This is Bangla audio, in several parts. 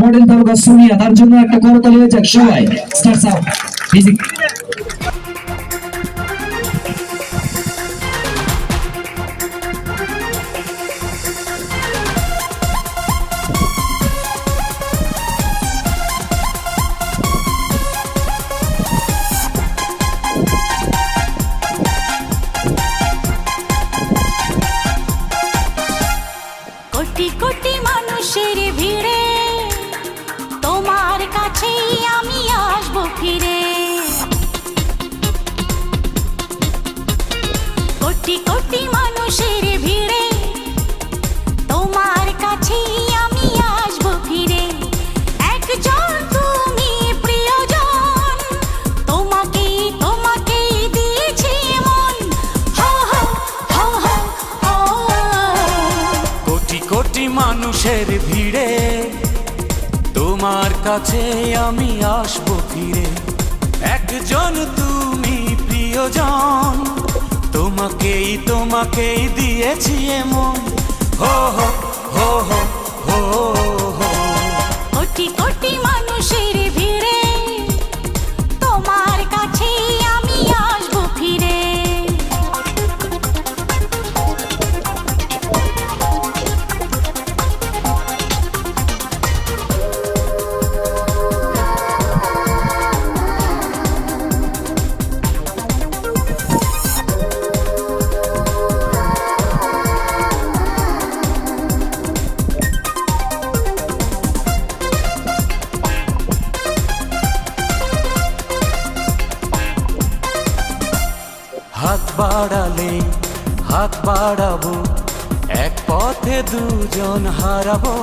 মডেল তারকা সোনিয়া তার জন্য একটা করতালি হয়ে যাক সবাই স্টার্টস সাউন্ড। মানুষের ভিড়ে, তোমার কাছে আমি আসব ফিরে। একজন তুমি প্রিয়জন, তোমাকেই তোমাকেই দিয়েছি এমন। হো হো হো হো হো। বাড়ালে হাত বাড়াবো, এক পথে দুজন হারাবো।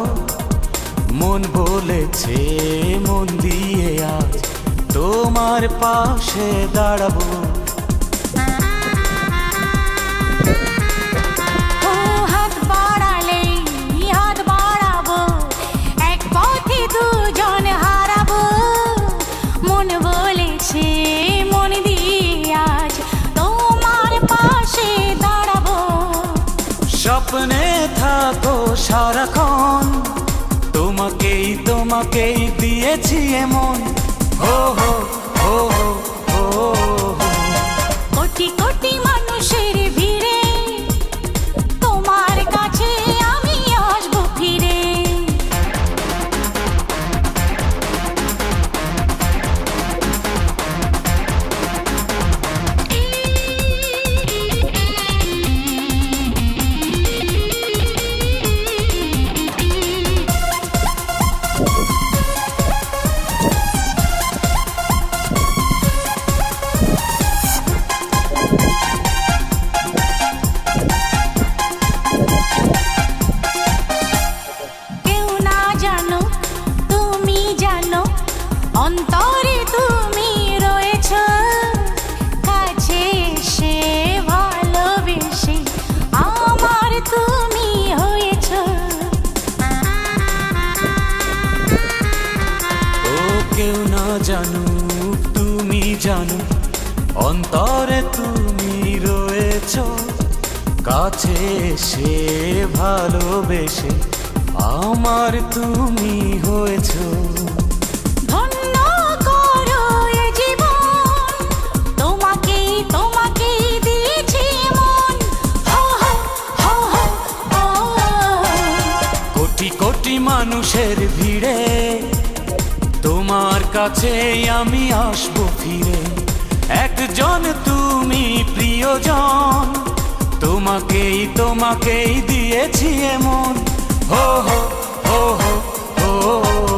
মন বলেছে, মন দিয়ে আজ তোমার পাশে দাঁড়াবো। সারাক্ষণ। তোমাকেই তোমাকেই দিয়েছি এমন। হো হো হো হো। জানু তুমি জানো অন্তরে তুমি রয়েছ। কাছে সে ভালোবেসে আমার তুমি হয়েছ। কোটি কোটি মানুষের ভিড়ে কাছে আমি আসব ফিরে। একজন তুমি প্রিয়জন, তোমাকেই তোমাকেই দিয়েছি এমন। হো হো হো হো হো